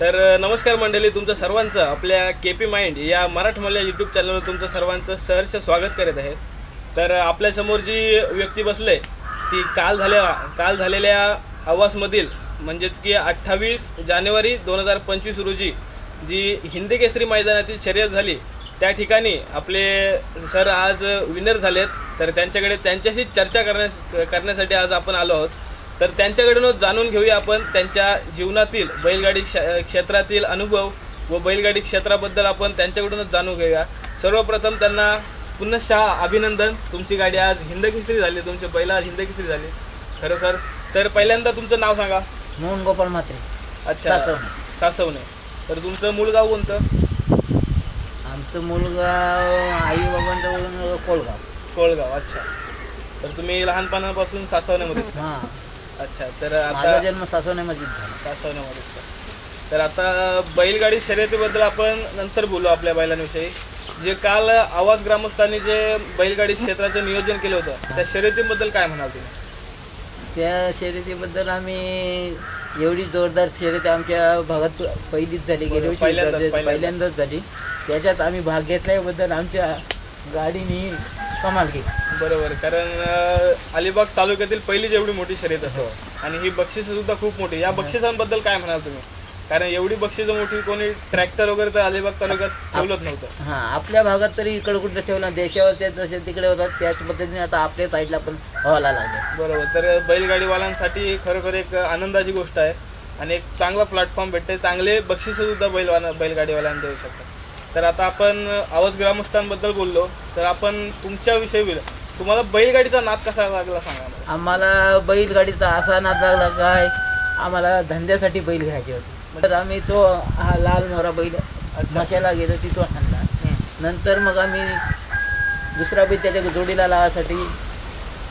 तर नमस्कार मंडळी तुमचं सर्वांचं आपल्या के पी माइंड या मराठमल्या यूट्यूब चॅनलवर तुमचं सर्वांचं सहर्ष स्वागत करत आहे. तर आपल्यासमोर जी व्यक्ती बसले ती काल झाल्या काल झालेल्या आवासमधील म्हणजेच की अठ्ठावीस जानेवारी दोन हजार पंचवीस रोजी जी हिंदी केसरी मैदानातील शर्यत झाली त्या ठिकाणी आपले सर आज विनर झालेत. तर त्यांच्याकडे त्यांच्याशी चर्चा करण्यास करण्यासाठी आज आपण आलो आहोत. तर त्यांच्याकडूनच जाणून घेऊया आपण त्यांच्या जीवनातील बैलगाडी क्ष क्षेत्रातील अनुभव व बैलगाडी क्षेत्राबद्दल आपण त्यांच्याकडूनच जाणून घेऊया. सर्वप्रथम त्यांना पुनश्च अभिनंदन. तुमची गाडी आज हिंदकेसरी झाली तुमचे बैल आज हिंदकेसरी झाले. खरोखर. तर पहिल्यांदा तुमचं नाव सांगा. मोहन गोपाळ म्हात्रे. अच्छा. सासवणे. तर तुमचं मूळ गाव कोणतं? आमचं मुलगाव आई बाबांचं कोळगाव. कोळगाव. अच्छा. तर तुम्ही लहानपणापासून सासवण्यामध्ये. हां. अच्छा तर माझा आता जन्म सासवण्यामध्ये झाला. सासवण्यामध्ये तर आता बैलगाडी शर्यतीबद्दल आपण नंतर बोलू आपल्या बैलांविषयी. जे काल आवाज ग्रामस्थांनी जे बैलगाडी क्षेत्राचं नियोजन केलं होतं त्या शर्यतीबद्दल काय म्हणाल तुम्ही? त्या शर्यतीबद्दल आम्ही एवढी जोरदार शर्यत आमच्या भागात पहिलीच झाली गेली पहिल्यांदाच. पहिल्यांदाच. झाली. त्याच्यात आम्ही भाग घेतल्याबद्दल आमच्या गाडीने कमाल केली. बरोबर. कारण अलिबाग तालुक्यातील पहिलीच एवढी मोठी शर्यत असो आणि ही बक्षिसं सुद्धा खूप मोठी. या बक्षिसांबद्दल काय म्हणाल तुम्ही? कारण एवढी बक्षिसं मोठी कोणी ट्रॅक्टर वगैरे तर अलिबाग तालुक्यात ठेवलंच नव्हतं. हां आपल्या भागात तरी इकडं कुठं ठेवलं देशावर ते जसे तिकडे होतात त्याच पद्धतीने आता आपल्या साईडला पण व्हायला लागले. बरोबर. तर बैलगाडीवाल्यांसाठी खरोखर एक आनंदाची गोष्ट आहे आणि एक चांगला प्लॅटफॉर्म भेटते चांगले बक्षिसं सुद्धा बैलवाला बैलगाडीवाल्यांना देऊ शकतात. तर आता आपण आवाज ग्रामस्थांबद्दल बोललो. तर आपण तुमच्याविषयी. तुम्हाला बैलगाडीचा नाद कसा लागला सांगा मला. आम्हाला बैलगाडीचा असा नाद लागला काय आम्हाला धंद्यासाठी बैल घ्यायचे होते. तर आम्ही तो हा लाल मोरा बैल मशाला गेलो तिथून आणला. नंतर मग आम्ही दुसरा बैल त्याच्या जोडीला लावासाठी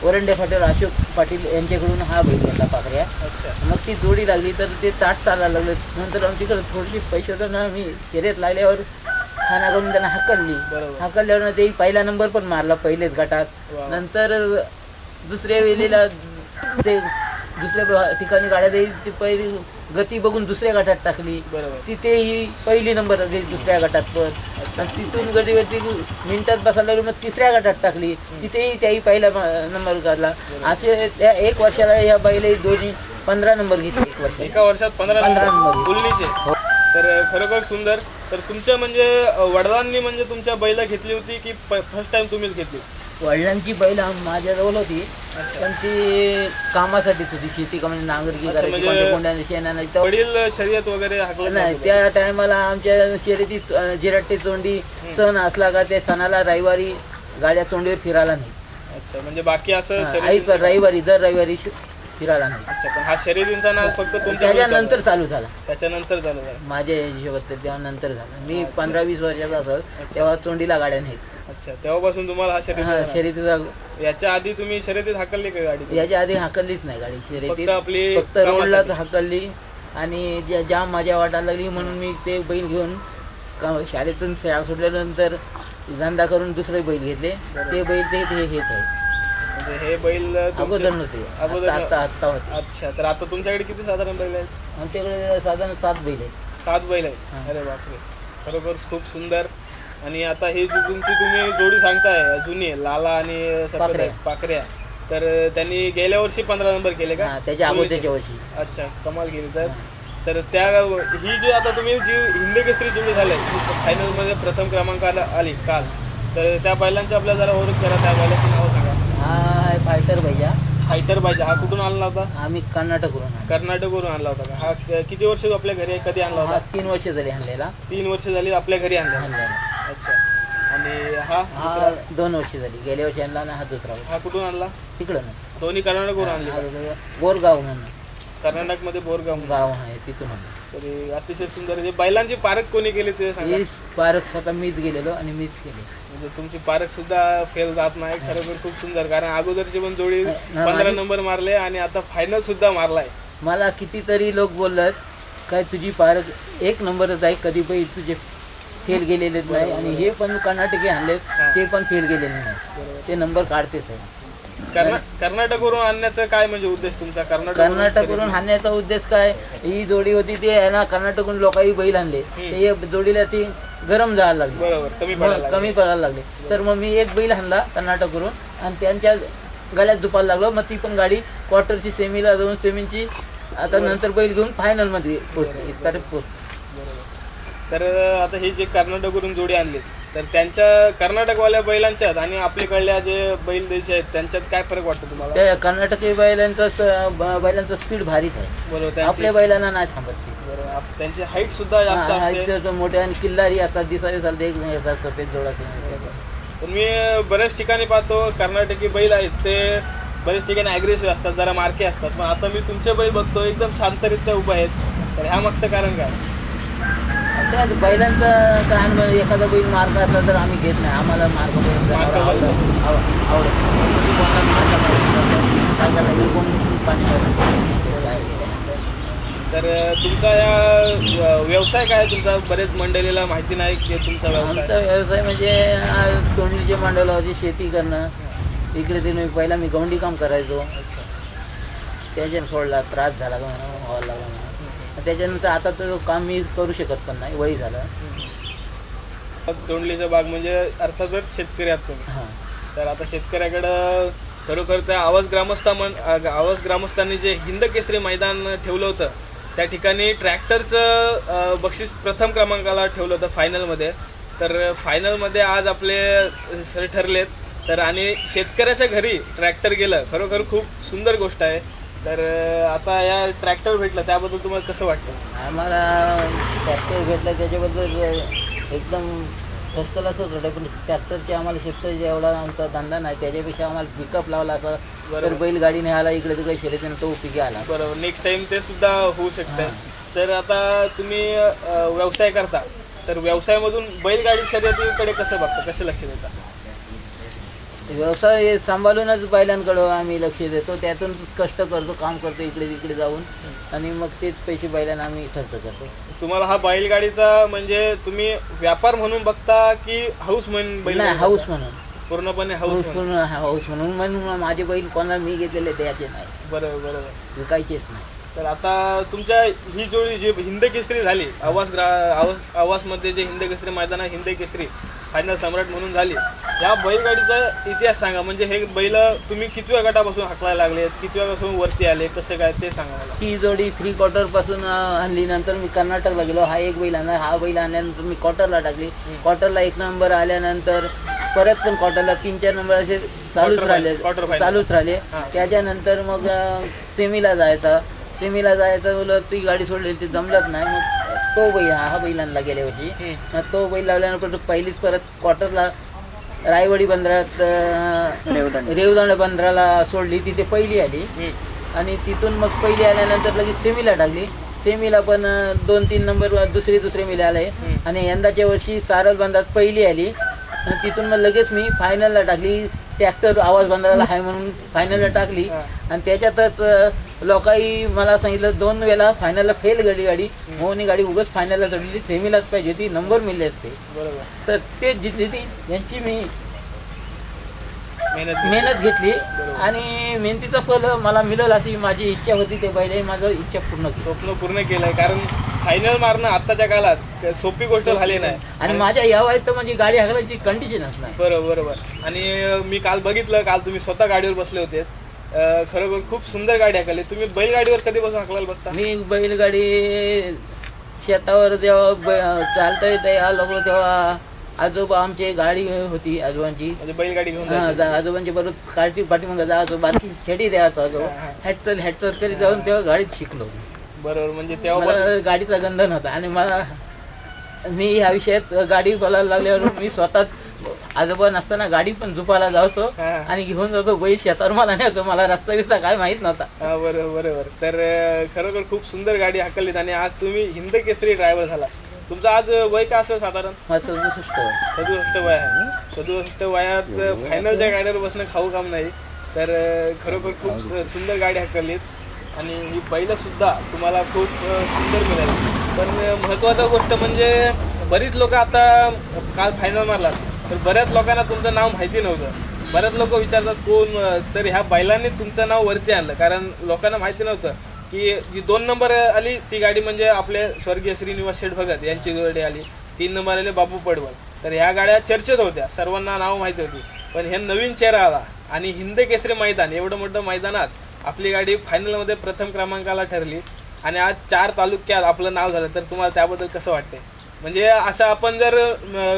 वरंडे फाटील अशोक पाटील यांच्याकडून हा बैल घेतला पाकऱ्या अच्छा. मग ती जोडी लागली तर ते ताट चालायला लागलं. नंतर आमच्याकडे थोडीशी पैसे होते ना आम्ही शर्यत लागल्यावर खाना करून त्यांना हकलली. बरोबर. हकलल्यावर ते पहिला नंबर पण मारला पहिलेच गटात. वा. नंतर दुसऱ्या वेळेला ते दुसऱ्या ब- ठिकाणी गाड्या दे ती पहिली गती बघून दुसऱ्या गटात टाकली. बरोबर. तिथे ही पहिली नंबर गेली दुसऱ्या गटात पण. आणि तिथून गतीवरती मिनिटात बसायला लागली मग तिसऱ्या गटात टाकली. तिथेही त्याही पहिला म- नंबर काढला असे त्या एक वर्षाला या बैल दोन्ही पंधरा नंबर घेतले एक वर्ष एका वर्षात पंधरा पंधरा नंबर. हो. तर खरोखर सुंदर. तर तुमच्या म्हणजे वडिलांनी म्हणजे तुमच्या बैला घेतली होती की फर्स्ट टाइम तुम्हीच घेतली? वडिलांची बैल माझ्याजवळ होती. पण ती कामासाठीच होती. शेती कामाची नांगरकी अच्छा, करायची म्हणजे कोणत्या कोंड्याने शेणाने वडील शर्यत वगैरे नाही. त्या टायमाला आमच्या शर्यतीत अं, जिराटे चोंडी सण असला का त्या सणाला रविवारी गाड्या चोंडीवर फिरायला नाही. अच्छा म्हणजे बाकी असं रविवारी दर रविवारी फिरायला नाही अच्छा पण हा शर्यतींचा नाद फक्त तुमच्या त्याच्यानंतर चालू झाला. त्याच्यानंतर झालं झालं. माझ्या हिशोबात तर तेव्हा नंतर झालं. मी पंधरा वीस वर्षाचा असत तेव्हा चोंडीला गाड्या नाहीत. अच्छा तेव्हापासून तुम्हाला हा हा शर्यत शर्यतीचा याच्या आधी तुम्ही शर्यतीत हाकलली का गाडी? याच्या आधी हाकललीच नाही गाडी फक्त आपली फक्त रोडलाच कामासाठी. हाकलली आणि ज्या जाम मजा वाटायला लागली म्हणून मी ते बैल घेऊन का शाळेतून शाळा सुटल्यानंतर धंदा करून दुसरे बैल घेतले. ते बैल ते ते हेच आहे. म्हणजे हे बैल तुमचे- अगोदर नव्हते. अगोदर आता आता आत्ता होते. अच्छा तर आता तुमच्याकडे किती साधारण बैल आहेत? आमच्याकडे साधारण सात बैल आहेत. सात बैल आहेत? हा. अरे बापरे. खरोखर खूप सुंदर. आणि आता ही जी तुमची तुम्ही जोडी सांगताय जुनी लाला आणि पाकऱ्या. तर त्यांनी गेल्या वर्षी पंधरा नंबर केले का? हा त्याच्या अगोदरच्या वर्षी. अच्छा कमाल केली तर. तर त्या ही जी आता तुम्ही जी हिंदी केसरी जोडी झाली फायनलमध्ये प्रथम क्रमांकाला आली काल. तर त्या बैलांची आपल्याला जरा ओळख करा त्या बैलाची नावं फायटर भैया. फायटर पाहिजे हा कुठून आणला होता? आम्ही कर्नाटकवरून आणला. कर्नाटकवरून आणला होता का? हा क- किती वर्ष आपल्या घरी? कधी आणला हा होता तीन वर्ष झाली आणलेला. तीन वर्ष झाली आपल्या घरी आणला आणलेला. अच्छा. आणि हा हा दुसरा? दोन वर्ष झाली. गेल्या वर्षी आणला आणि हा दुसरा वर्ष. हा कुठून आणला? तिकडं ना दोन्ही कर्नाटकवरून आणले हा, गोरगाव म्हणून. कर्नाटकमध्ये बोरगाव गाव आहे तिथून आणलं. तरी अतिशय सुंदर आहे. बैलांची पारख कोणी केली ते सांगा? ही पार्क स्वतः मीच गेलेलो आणि मीच केली. म्हणजे तुमची पारख सुद्धा फेल जात नाही खरोखर खूप सुंदर. कारण अगोदरची पण जोडी पंधरा नंबर मारले आणि आता फायनल सुद्धा मारलाय. मला कितीतरी लोक बोलत काय तुझी पार्क एक नंबरच आहे कधी पण तुझे फेल गेलेलेच नाही. आणि हे पण कर्नाटकी आणले ते पण फेल गेलेले नाही. ते नंबर काढतेच आहे. कर्ना कर्नाटकवरून आणण्याचं काय म्हणजे उद्देश तुमचा? कर्नाटक कर्नाटकवरून हाणण्याचा उद्देश काय? ही जोडी होती ते आहे ना कर्नाटकहून लोकांनी बैल आणले. ते या जोडीला ती गरम जायला लागली. बरोबर कमी पडायला कमी पडायला लागले. तर मग मी एक बैल आणला कर्नाटकवरून आणि त्यांच्या गळ्यात झुपायला लागलो. मग ती पण गाडी क्वार्टरची सेमीला जाऊन सेमीची आता नंतर बैल घेऊन फायनलमध्ये पोहोचली. इथपर्यंत पोहोचली. तर आता ही जे कर्नाटकवरून जोडी आणली तर त्यांच्या कर्नाटकवाल्या बैलांच्यात आणि आपल्याकडल्या जे बैल देश आहेत त्यांच्यात काय फरक वाटतो तुम्हाला? त्या कर्नाटकी बैलांचं स- ब- बैलांचं स्पीड भारीच आहे. बरोबर त्यांची आपल्या बैलांना नाही थांबत ती. बरोबर. आप- त्यांची हाईट सुद्धा जास्त हा, असते. इथे जो मोठे आणि किल्लारी असतात दिसायला चालते एक नाही येतात सफेद जोडा पण मी बऱ्याच ठिकाणी पाहतो कर्नाटकी बैल आहेत ते बरेच ठिकाणी ॲग्रेसिव्ह असतात जरा मार्के असतात. पण आता मी तुमचे बैल बघतो एकदम शांतरित्या उभे आहेत. तर ह्या मागचं कारण काय? त्या बैलांचं अनुभव, एखादा बैल मार्ग असला तर आम्ही घेत नाही. आम्हाला मार्ग आवडत केलं. तर तुमचा या व्यवसाय काय तुमचा बरेच मंडळीला माहिती नाही की तुमचा आमचा व्यवसाय म्हणजे आज तोंडलीचे मांडवला होती शेती करणं. इकडे ते मी पहिला मी गवंडी काम करायचो. त्याच्यानं सोडला त्रास झाला का म्हणून व्हायला लागला. त्याच्यानंतर आता तर काम मी करू शकत पण नाही वय झालं. तोंडलीचा भाग म्हणजे अर्थातच शेतकरी आहात तुम्ही. हां. तर आता शेतकऱ्याकडं खरोखर त्या आवाज ग्रामस्था मन आवाज ग्रामस्थांनी जे हिंद केसरी मैदान ठेवलं होतं त्या ठिकाणी ट्रॅक्टरचं बक्षीस प्रथम क्रमांकाला ठेवलं होतं फायनलमध्ये. तर फायनलमध्ये आज आपले सर ठरलेत. तर आणि शेतकऱ्याच्या घरी ट्रॅक्टर गेलं. खरोखर खूप सुंदर गोष्ट आहे. तर आता या ट्रॅक्टर भेटलं त्याबद्दल तुम्हाला कसं वाटतं? आम्हाला ट्रॅक्टर भेटला त्याच्याबद्दल एकदम फर्स्ट क्लासच होतं पण ट्रॅक्टरचे आम्हाला शेतकरी एवढा आमचा धंदा नाही त्याच्यापेक्षा आम्हाला पिकअप लावला असं तर बैलगाडी नाही आला इकडे तर काही शर्यतीनं तो उपयोगी आला. बरोबर. नेक्स्ट टाइम ते सुद्धा होऊ शकतं तर आता तुम्ही अ, व्यवसाय करता. तर व्यवसायामधून बैलगाडी शर्यतीकडे कसं बघता? कसं लक्ष देता? व्यवसाय सांभाळूनच बैलांकडं आम्ही लक्ष देतो. त्यातून कष्ट करतो काम करतो इकडे तिकडे जाऊन. आणि मग तेच पैसे बैलांना आम्ही खर्च करतो. तुम्हाला हा बैलगाडीचा म्हणजे तुम्ही व्यापार म्हणून बघता की हाऊस म्हणून बैल नाही हाऊस म्हणून. पूर्णपणे हाऊस म्हणून. हाऊस म्हणून. म्हणून माझे बैल कोणाला मी घेतलेले त्याचे नाही. बरोबर बरोबर. विकायचेच नाही. तर आता तुमच्या ही जोडी जी हिंद केसरी झाली आवास ग्रा आवास आवासमध्ये जे हिंद केसरी मैदान आहे हिंद केसरी फायनल सम्राट म्हणून झाली. या बैलगाडीचा इतिहास सांगा. म्हणजे हे बैल तुम्ही कितव्या गटापासून हाकलायला लागले कितव्या पासून वरती आले? कसं काय ते सांगा मला. ही जोडी थ्री क्वार्टरपासून आणली नंतर मी कर्नाटकला गेलो. हा एक बैल आणला हा बैल आणल्यानंतर मी क्वार्टरला टाकली. क्वार्टरला एक नंबर आल्यानंतर परत पण क्वार्टरला तीन चार नंबर असे चालूच राहिले. चालूच राहिले. त्याच्यानंतर मग सेमीला जायचा. सेमीला जायचं बोल ती गाडी सोडलेली ती जमलंच नाही. मग तो बैल हा हा बैल आणला गेल्या वर्षी. मग तो बैल लावल्यानंतर पहिलीच परत क्वार्टरला रायवाडी बंदरात रेवदंड. बंदराला सोडली. तिथे पहिली आली. आणि तिथून मग पहिली आल्यानंतर लगेच सेमीला टाकली. सेमीला पण दोन तीन नंबर दुसरी दुसरे मिळाले. हम्म. आणि यंदाच्या वर्षी सारल बंधात पहिली आली. आणि तिथून मग लगेच मी फायनलला टाकली. ट्रॅक्टर आवाज बंधाला आहे म्हणून फायनलला टाकली. आणि त्याच्यातच लोकांनी मला सांगितलं दोन वेळा फायनलला फेल गेली गाडी. मोहनी गाडी उगाच फायनलला चढली सेमीलाच पाहिजे होती. नंबर मिळले असते. बरोबर. तर ते जिंकली ती यांची मी मेहनत घेतली. मेहनत घेतली. आणि मेहनतीचं फल मला मिळेल अशी माझी इच्छा होती ते बैल माझं इच्छा पूर्ण केली. स्वप्न पूर्ण केलंय. कारण फायनल मारणं आताच्या काळात क- सोपी गोष्ट झाली नाही. आणि माझ्या या वयात तर माझी गाडी हाकलायची कंडिशनच नाही. बरोबर बरोबर. आणि मी काल बघितलं. काल तुम्ही स्वतः गाडीवर बसले होते. अं, खरोखर खूप सुंदर गाडी हाकली तुम्ही बैलगाडीवर कधीपासून हाकलायला बसता? मी बैलगाडी शेतावर जेव्हा ब- चालता येते या लागलो तेव्हा आजोबा आमची गाडी होती आजोबांची. म्हणजे बैलगाडी घेऊन हा. जा- आजोबांची बरोबर काठी पाठीमागं जायचो बाकी छेडी द्यायचो आजोबा. हॅटचल हॅटचल करीत जाऊन तेव्हा गाडीत शिकलो. बरोबर म्हणजे तेव्हा मला गाडीचा गंध नव्हता. आणि मला मी ह्या विषयात गाडी बोलायला लागल्यावर मी स्वतःच आजोबा नसताना गाडी पण झुपायला जायचो हा. आणि घेऊन जातो बैल शेतावर. मला न्यायचो मला रस्ता बिस्ता काय माहीत नव्हता. हा बरोबर बरोबर. तर खरोखर खूप सुंदर गाडी हाकलीत आणि आज तुम्ही हिंद केसरी ड्रायव्हर झाला. तुमचं आज वय का असेल साधारण? सदुसष्ट वय. सदुसष्ट वय आहे. सदुसष्ट वयात फायनलच्या गाडीवर बसणं खाऊ काम नाही. तर खरोखर खूप सु- सुंदर गाडी हाकलीत आणि ही बैल सुद्धा तुम्हाला खूप सुंदर मिळाली. पण महत्त्वाचं गोष्ट म्हणजे बरीच लोक आता काल फायनल मारला. तर बऱ्याच लोकांना तुमचं नाव माहिती नव्हतं. बऱ्याच लोक विचारतात कोण तर ह्या बैलांनी तुमचं नाव वरती आणलं. कारण लोकांना माहिती नव्हतं की जी दोन नंबर आली ती गाडी म्हणजे आपले स्वर्गीय श्रीनिवास शेठ भगत यांची गाडी आली. तीन नंबर आले बापू पडवल तर ह्या गाड्या चर्चेत होत्या. सर्वांना नाव माहिती होती. पण हे नवीन चेहरा आला. आणि हिंद केसरी मैदान एवढं मोठं मैदानात आपली गाडी फायनलमध्ये प्रथम क्रमांकाला ठरली. आणि आज चार तालुक्यात आपलं नाव झालं. तर तुम्हाला त्याबद्दल कसं वाटते म्हणजे असं आपण जर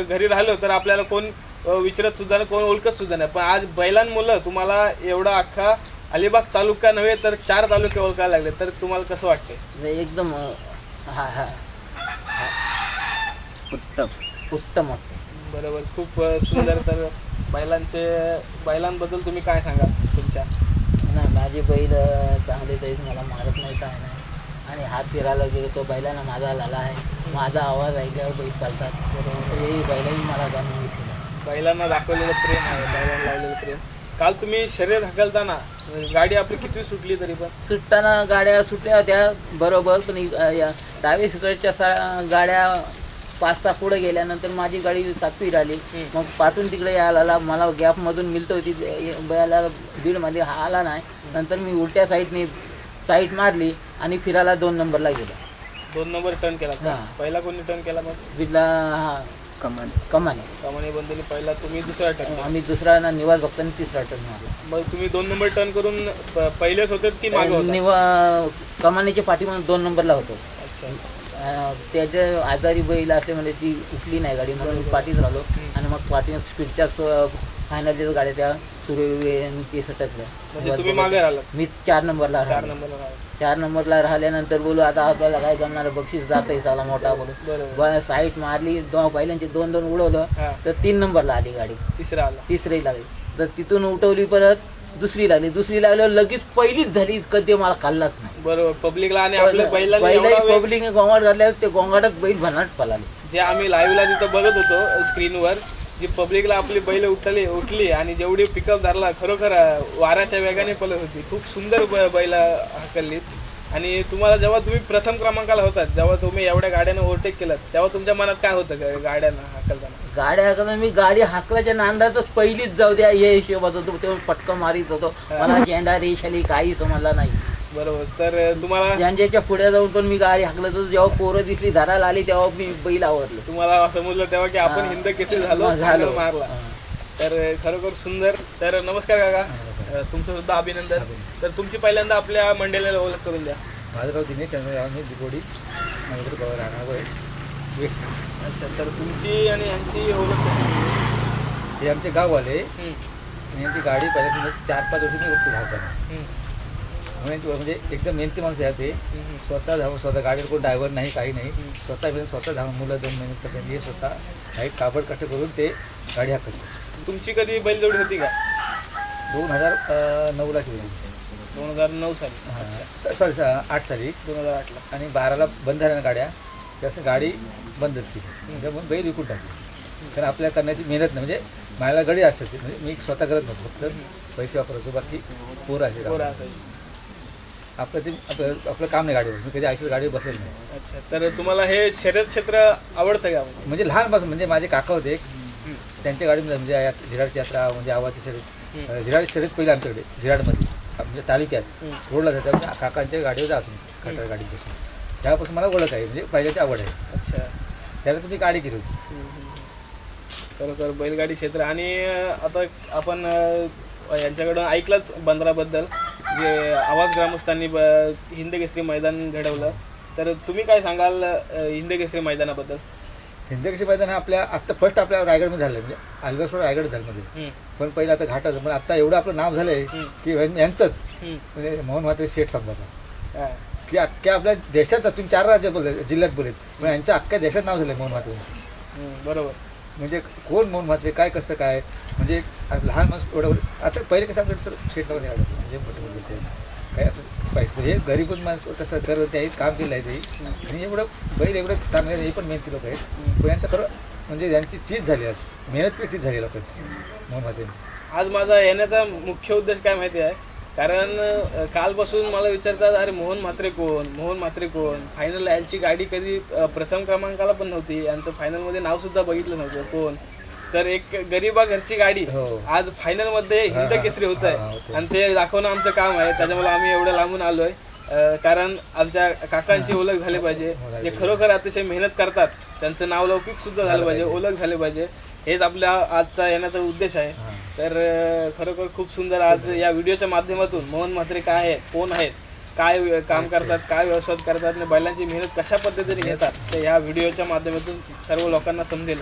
घरी राहिलो तर आपल्याला कोण विचारत सुद्धा नाही कोण ओळखत सुद्धा नाही. पण आज बैलांमुळं तुम्हाला एवढा अख्खा अलिबाग तालुका नव्हे तर चार तालुके ओळखायला लागले. तर तुम्हाला कसं वाटते म्हणजे एकदम हा हा. उत्तम. उत्तम वाटतं बरोबर. खूप सुंदर. तर बैलांचे बैलांबद्दल तुम्ही काय सांगा तुमच्या? नाही माझे बैल चांगले तरी मला मारत नाही काय नाही आणि हात फिरायला गेलो तो बैलांना माझा लाला आहे. माझा आवाज ऐकल्यावर बैल चालतात. हे बैलाही मला जाणून घेतलेलं बैलांना दाखवलेलं प्रेम आहे. बैलांना लावलेलं प्रेम. काल तुम्ही शरीर हकलताना गाडी आपली किती सुटली तरी पण? सुटताना गाड्या सुटल्या होत्या बरोबर पण डावे सुकडच्या सा गाड्या पाच सहा पुढे गेल्यानंतर माझी गाडी सातवी राहिली. मग पाठून तिकडे यायला आला मला गॅपमधून मिळतो होती. बैला दीडमध्ये हा आला नाही. नंतर मी उलट्या साईडने साईड मारली आणि फिरायला दोन नंबरला गेलो. दोन नंबर टर्न केला का? हा. पहिला कोणी टर्न केला मग? बिरला हा. कमान. कमाने. कमाने बंधूने पहिला तुम्ही दुसरा टर्न आम्ही दुसरा ना निवास भक्तांनी तिसरा टर्न मारला. मग तुम्ही दोन नंबर टर्न करून प- पहिलेच होते की मागे होता? निवा कमानीच्या पाठीमध्ये दोन नंबरला होतो. अच्छा. अं, आजारी बैल असले म्हणजे ती उठली नाही गाडी म्हणून मी पाठीत राहिलो. आणि मग पाठी स्पीडच्या फायनल गाड्या त्या सुरू ते सटकल्या म्हणजे तुम्ही मागे राहिलात. मी चार नंबरला चार राहिलो. नंबरला राहिला. चार नंबरला राहिल्यानंतर बोलू आता आपल्याला काय करणार बक्षीस जात त्याला मोठा बोलू. बरोबर. साईट मारली दोन बैलांचे दोन दोन उडवलं हा. तर तीन नंबरला आली गाडी. तिसरा आला. तिसरी लागली. तर तिथून उठवली परत दुसरी लागली. दुसरी लागल्यावर लगेच पहिलीच झाली कधी मला खाल्लाच नाही. बरोबर पब्लिकला आणि आपल्या एवढा वेग- पब्लिक गोंगाट घातल्यावर ते गोंगाटात बैल भन्नाट पळाले. जे आम्ही लाईव्हला तिथं बघत होतो स्क्रीनवर जी पब्लिकला आपली बैल उठली उठली आणि जेवढी पिकअप धरला खरोखर वाऱ्याच्या वेगाने पळत होती. खूप सुंदर ब- बैल हाकललीत. आणि तुम्हाला जेव्हा तुम्ही प्रथम क्रमांकाला होतात जेव्हा तुम्ही एवढ्या गाड्यानं ओव्हरटेक केलं तेव्हा तुमच्या मनात काय होतं गा- गाड्यांना हाकलताना? गाड्या हाकला मी गाडी हाकल्याच्या नांदातच पहिलीच जाऊ द्या हे हिशोबात होतो. तेव्हा पटकन मारित होतो. मला झेंडा रेशाली काही समजला नाही. बरोबर. तर तुम्हाला झेंड्याच्या पुढे जाऊन पण मी गाडी हाकलत होतो जेव्हा पोरं दिसली धरायला आली तेव्हा मी बैल आवरलो. तुम्हाला समजलं तेव्हा की आपण. हिंद किती झालो झालो. मारला. तर खरोखर सुंदर. तर नमस्कार काका. तुमचं सुद्धा अभिनंदन. तर तुमची पहिल्यांदा आपल्या मंडळीला ओळख करून द्या. माझं गाव दिनेश चंद्रराव दिगोडी माझ्याकडे गाव राहणार अच्छा तर तुमची आणि यांची ओळख? हे आमचे गाववाले. यांची गाडी पहिल्यांदा चार पाच वर्षी मी बघतो धावताना हम्म, म्हणून यांची म्हणजे एकदम मेहनती माणूस आहे ते. स्वतः धावून स्वतः गाडीवर कोण ड्रायव्हर नाही काही नाही. स्वतः येऊन स्वतः धावून मुलं दोन महिने त्यांनी स्वतः काही काबड कष्ट करून ते गाडी हाकलते तुमची कधी बैलजोडी होती का? दोन हजार नऊला केली दोन हजार नऊ साली. हां. सॉरी आठ साली. दोन हजार आठला. आणि बाराला बंद झाल्या ना गाड्या त्याचं गाडी बंदच केली त्यामुळे बैल विकून टाकली. कारण आपल्या करण्याची मेहनत नाही. म्हणजे मला गाडी असायची म्हणजे मी स्वतः करत नव्हतो. फक्त पैसे वापरायचो. बाकी पोरं असे असायची. आपलं ते आपलं आपलं काम नाही गाडीवर मी कधी आयुष्यात गाडीवर बसलेलो नाही. अच्छा तर तुम्हाला हे शर्यत क्षेत्र आवडतं का? म्हणजे लहानपासून म्हणजे माझे काका होते एक त्यांच्या गाडीमध्ये म्हणजे या झिराडची यात्रा म्हणजे आवाची शर्यत. अं, झिराड शर्यत पहिले आमच्याकडे झिराडमध्ये म्हणजे तालुक्यात. रोडला जायचं म्हणजे काकांच्या गाडीवर जातो खटर गाडीपासून. त्यापासून मला ओळख आहे म्हणजे पहिल्याची आवड आहे. अच्छा. त्याला तुम्ही गाडी केली होती. खरोखर बैलगाडी क्षेत्र आणि अं, आता आपण अं, यांच्याकडून ऐकलंच बंदराबद्दल. जे आवाज ग्रामस्थांनी ब हिंद केसरी मैदान घडवलं. तर तुम्ही काय सांगाल अं, हिंद केसरी मैदानाबद्दल? हिंदकेशी मैदान हा आपल्या आत्ता फर्स्ट आपल्या रायगडमध्ये झालं म्हणजे अलिबागसोड रायगड झालं मध्ये. हम्म, पण पहिलं आता घाटाचं पण आता एवढं आपलं नाव झालं आहे हम्म, की यांचंच हम्म. म्हणजे मोहन म्हात्रे शेठ समजा. हा, की अख्ख्या आपल्या देशात तुम्ही चार राज्य बोलले जिल्ह्यात बोलेत पण यांच्या अख्ख्या देशात नाव झालं मोहन म्हात्रे हम्म, बरोबर. म्हणजे कोण मोहन म्हात्रे काय कसं काय? म्हणजे एक लहान माणूस एवढं आता पहिले कसं आमच्याकडे सर शेठ लोकांनी म्हणजे मोठे मोठे काय असं पाहिजे. म्हणजे गरीब माणसं माणूस कसं करत ते काम केलं आहे ते. आणि एवढं बैल एवढं काम हे पण मेहनती लोक आहेत. पण यांचं खरं म्हणजे यांची चीज झाली आज. मेहनत पण चीज झाली लोकांची. मोहन आज माझा येण्याचा मुख्य उद्देश काय माहिती आहे? कारण कालपासून मला विचारतात अरे मोहन म्हात्रे कोण? मोहन म्हात्रे कोण? फायनल यांची गाडी कधी प्रथम क्रमांकाला पण नव्हती. यांचं फायनलमध्ये नावसुद्धा बघितलं नव्हतं. कोण? तर एक गरीबा घरची गाडी हो. आज फायनलमध्ये हिंद केसरी होत हा, हा, आहे. होतंय. आणि ते दाखवणं आमचं काम आहे. त्याच्यामुळे आम्ही एवढं लांबून आलोय. अं, कारण आमच्या काकांची ओळख झाली पाहिजे. जे खरोखर अतिशय मेहनत करतात त्यांचं नाव लौकिक सुद्धा झालं पाहिजे ओळख झाली पाहिजे. हेच आपल्या आजचा येण्याचा उद्देश आहे. हा. तर अं, खरोखर खूप सुंदर आज या व्हिडिओच्या माध्यमातून मोहन म्हात्रे काय आहेत कोण आहेत काय व्य- काम करतात काय व्यवसाय करतात आणि बैलांची मेहनत कशा पद्धतीने घेतात तर या व्हिडिओच्या माध्यमातून सर्व लोकांना समजेल.